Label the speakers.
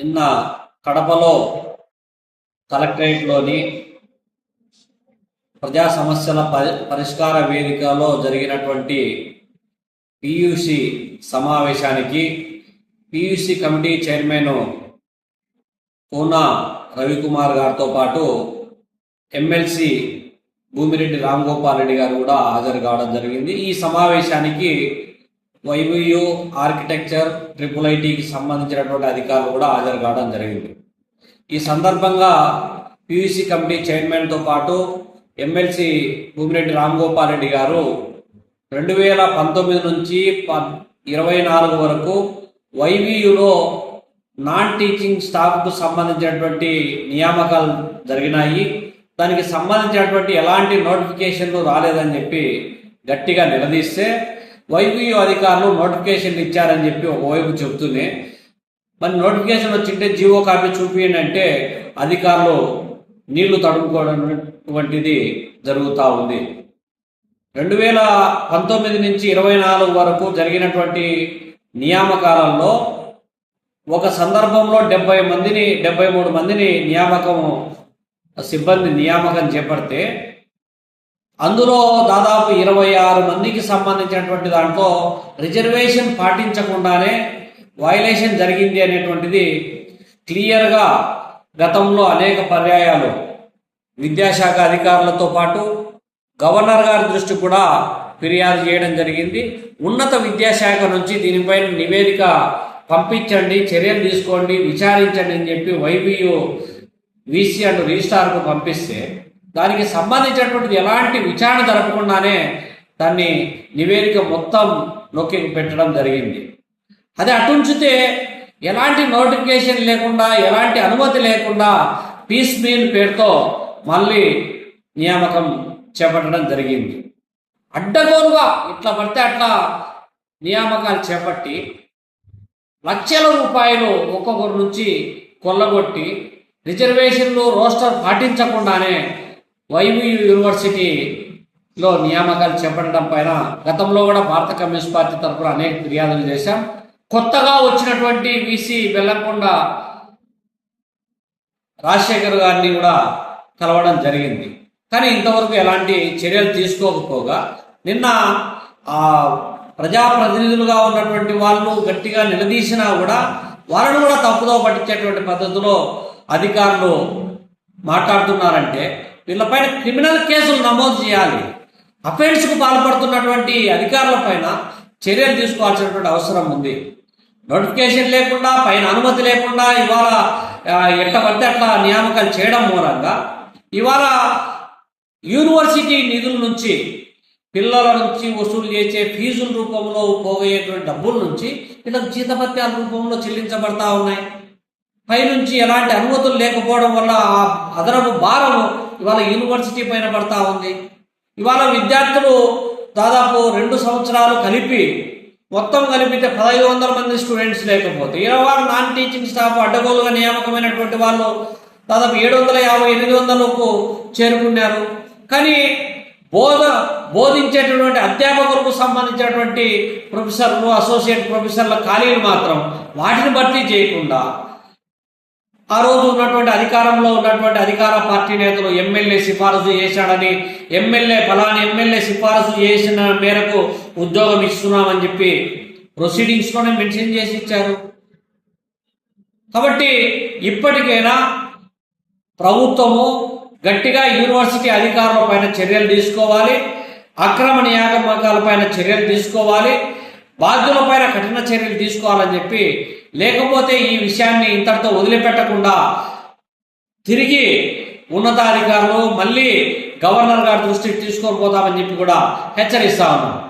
Speaker 1: నిన్న కడపలో కలెక్టరేట్లోని ప్రజా సమస్యల పరి పరిష్కార వేదికలో జరిగినటువంటి పియుసి సమావేశానికి PUC committee chairman Poona Ravikumar గారితో పాటు ఎమ్మెల్సీ భూమిరెడ్డి రామ్ గోపాల్ రెడ్డి గారు కూడా హాజరు కావడం జరిగింది. ఈ సమావేశానికి వైవియు ఆర్కిటెక్చర్ ట్రిపుల్ ఐటీకి సంబంధించినటువంటి అధికారులు కూడా హాజరు కావడం జరిగింది. ఈ సందర్భంగా పియూసీ కమిటీ చైర్మన్తో పాటు ఎమ్మెల్సీ భూమిరెడ్డి రామ్ గోపాల్ రెడ్డి గారు రెండు వేల పంతొమ్మిది నుంచి ప ఇరవై నాలుగు వరకు వైవియులో నాన్ టీచింగ్ స్టాఫ్కు సంబంధించినటువంటి నియామకాలు జరిగినాయి. దానికి సంబంధించినటువంటి ఎలాంటి నోటిఫికేషన్లు రాలేదని చెప్పి గట్టిగా నిలదీస్తే వైవియు అధికారులు నోటిఫికేషన్ ఇచ్చారని చెప్పి ఒకవైపు చెబుతూనే మరి నోటిఫికేషన్ వచ్చింటే జీవో కాపీ చూపియండి అంటే అధికారులు నీళ్ళు తడుముకోవడం వంటిది జరుగుతూ ఉంది. రెండు వేల పంతొమ్మిది నుంచి ఇరవై నాలుగు వరకు జరిగినటువంటి నియామకాలలో ఒక సందర్భంలో డెబ్బై మందిని డెబ్బై మూడు మందిని నియామకం సిబ్బంది నియామకం చేపడితే అందులో దాదాపు ఇరవై ఆరు మందికి సంబంధించినటువంటి దాంట్లో రిజర్వేషన్ పాటించకుండానే వైలేషన్ జరిగింది అనేటువంటిది క్లియర్గా గతంలో అనేక పర్యాయాలు విద్యాశాఖ అధికారులతో పాటు గవర్నర్ గారి దృష్టి కూడా ఫిర్యాదు చేయడం జరిగింది. ఉన్నత విద్యాశాఖ నుంచి దీనిపైన నివేదిక పంపించండి చర్యలు తీసుకోండి విచారించండి అని చెప్పి వైబీయూ వీసీ అండ్ రిజిస్ట్రార్కు పంపిస్తే దానికి సంబంధించినటువంటిది ఎలాంటి విచారణ జరపకుండానే దాన్ని నివేదిక మొత్తం నొక్కి పెట్టడం జరిగింది. అది అటుంచితే ఎలాంటి నోటిఫికేషన్ లేకుండా ఎలాంటి అనుమతి లేకుండా పీస్ మీల్ పేరుతో మళ్ళీ నియామకం చేపట్టడం జరిగింది. అడ్డగోలుగా ఇట్లా పడితే అట్లా నియామకాలు చేపట్టి లక్షల రూపాయలు ఒక్కొక్కరి నుంచి కొల్లగొట్టి రిజర్వేషన్లు రోస్టర్ పాటించకుండానే వైవియు యూనివర్సిటీలో నియామకాలు చేపట్టడం పైన గతంలో కూడా భారత కమ్యూనిస్ట్ పార్టీ తరఫున అనేక ఫిర్యాదులు చేశాం. కొత్తగా వచ్చినటువంటి వీసీ బెల్లంకొండ రాజశేఖర్ గారిని కూడా కలవడం జరిగింది. కానీ ఇంతవరకు ఎలాంటి చర్యలు తీసుకోకపోగా నిన్న ఆ ప్రజాప్రతినిధులుగా ఉన్నటువంటి వాళ్ళు గట్టిగా నిలదీసినా కూడా వాళ్ళను కూడా తప్పుదో పట్టించేటువంటి పద్ధతిలో అధికారులు మాట్లాడుతున్నారంటే వీళ్ళపైన క్రిమినల్ కేసులు నమోదు చేయాలి. అఫెన్స్కు పాల్పడుతున్నటువంటి అధికారులపైన చర్యలు తీసుకోవాల్సినటువంటి అవసరం ఉంది. నోటిఫికేషన్ లేకుండా పైన అనుమతి లేకుండా ఇవాళ ఎట్ట పడితే అట్లా నియామకాలు చేయడం మూలంగా ఇవాళ యూనివర్సిటీ నిధుల నుంచి పిల్లల నుంచి వసూలు చేసే ఫీజుల రూపంలో పోగయ్యేటువంటి డబ్బుల నుంచి వీళ్ళకి జీతభత్యాల రూపంలో చెల్లించబడతా ఉన్నాయి. పైనుంచి ఎలాంటి అనుమతులు లేకపోవడం వల్ల ఆ అదనపు భారము ఇవాళ యూనివర్సిటీ పైన పడతా ఉంది. ఇవాళ విద్యార్థులు దాదాపు రెండు సంవత్సరాలు కలిపి మొత్తం కలిపితే పదహైదు వందల మంది స్టూడెంట్స్ లేకపోతే ఇరవై నాన్ టీచింగ్ స్టాఫ్ అడ్డగోలుగా నియామకమైనటువంటి వాళ్ళు దాదాపు ఏడు వందల యాభై ఎనిమిది వందలకు చేరుకున్నారు. కానీ బోధ బోధించేటటువంటి అధ్యాపకులకు సంబంధించినటువంటి ప్రొఫెసర్లు అసోసియేట్ ప్రొఫెసర్ల ఖాళీలు మాత్రం వాటిని భర్తీ చేయకుండా ఆ రోజు ఉన్నటువంటి అధికారంలో ఉన్నటువంటి అధికార పార్టీ నేతలు ఎమ్మెల్యే సిఫారసు చేశాడని ఎమ్మెల్యే ఫలాని ఎమ్మెల్యే సిఫారసు చేసిన మేరకు ఉద్యోగం ఇస్తున్నామని చెప్పి ప్రొసీడింగ్స్లోనే మెన్షన్ చేసి ఇచ్చారు. కాబట్టి ఇప్పటికైనా ప్రభుత్వము గట్టిగా యూనివర్సిటీ అధికారుల పైన చర్యలు తీసుకోవాలి అక్రమ నియామకాలపైన చర్యలు తీసుకోవాలి బాధ్యులపైన కఠిన చర్యలు తీసుకోవాలని చెప్పి లేకపోతే ఈ విషయాన్ని ఇంతటితో వదిలిపెట్టకుండా తిరిగి ఉన్నతాధికారులు మళ్ళీ గవర్నర్ గారి దృష్టికి తీసుకొని పోతామని చెప్పి కూడా హెచ్చరిస్తా ఉన్నాం.